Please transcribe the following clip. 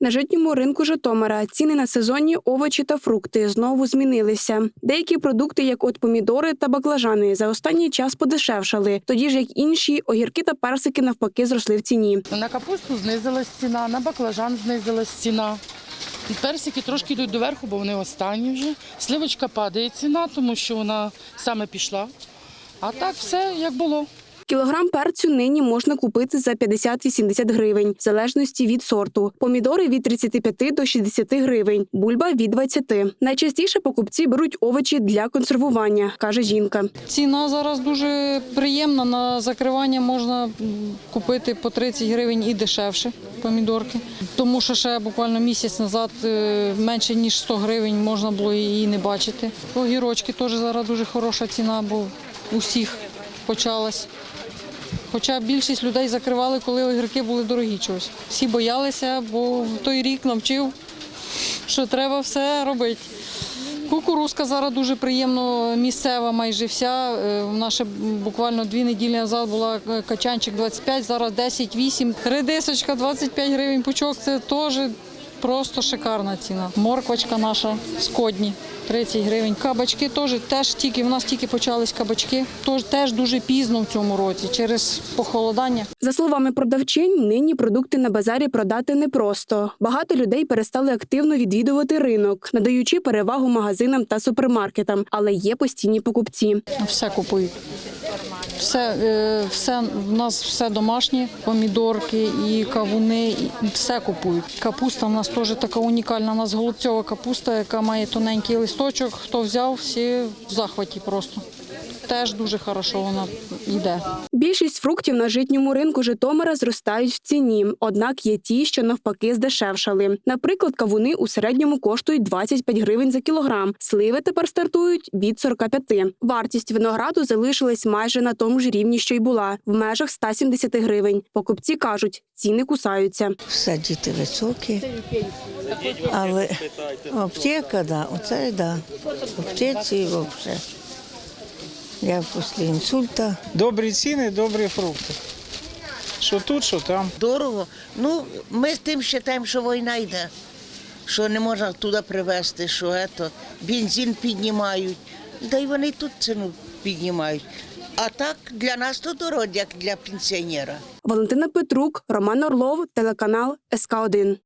На житньому ринку Житомира ціни на сезонні овочі та фрукти знову змінилися. Деякі продукти, як от помідори та баклажани, за останній час подешевшали, тоді ж як інші огірки та персики навпаки зросли в ціні. На капусту знизилась ціна, на баклажан знизилась ціна. Персики трошки йдуть доверху, бо вони останні вже. Сливочка падає ціна, тому що вона саме пішла. А так все як було. Кілограм перцю нині можна купити за 50-80 гривень, в залежності від сорту. Помідори від 35 до 60 гривень, бульба від 20. Найчастіше покупці беруть овочі для консервування, каже жінка. Ціна зараз дуже приємна. На закривання можна купити по 30 гривень і дешевше помідорки. Тому що ще буквально місяць назад е, менше ніж 100 гривень можна було її не бачити. Огірочки теж зараз дуже хороша ціна, бо у всіх почалась. Хоча більшість людей закривали, коли огірки були дорогі чогось. Всі боялися, бо в той рік навчив, що треба все робити. Кукурузка зараз дуже приємно місцева, майже вся. Е, В нас буквально дві неділі назад була е, качанчик 25, зараз 10-8. Редисочка 25 гривень пучок. Це теж просто шикарна ціна. Морквочка наша з кодні. 30 гривень. Кабачки теж, теж тільки, в нас тільки почались кабачки. Тож теж дуже пізно в цьому році через похолодання. За словами продавчинь, нині продукти на базарі продати непросто. Багато людей перестали активно відвідувати ринок, надаючи перевагу магазинам та супермаркетам, але є постійні покупці. Все купують. Все, е, все, в нас все домашнє, помідорки і кавуни, і все купують. Капуста в нас теж така унікальна. У нас голубцьова капуста, яка має тоненький листочок. Хто взяв, всі в захваті просто. Теж дуже хорошо вона йде. Більшість фруктів на житньому ринку Житомира зростають в ціні, однак є ті, що навпаки здешевшали. Наприклад, кавуни у середньому коштують 25 гривень за кілограм. Сливи тепер стартують від 45. Вартість винограду залишилась майже на тому ж рівні, що й була в межах 170 гривень. Покупці кажуть, ціни кусаються. Все діти високі. Але аптека, да, оце да. Аптеці взагалі. Я після інсульта. Добрі ціни, добрі фрукти. Що тут, що там. Дорого. Ну, ми з тим вважаємо, що війна йде, що не можна туди привезти, що ето, бензин піднімають. Та й вони тут ціну піднімають. А так для нас то дорого, як для пенсіонера. Валентина Петрук, Роман Орлов, телеканал СК 1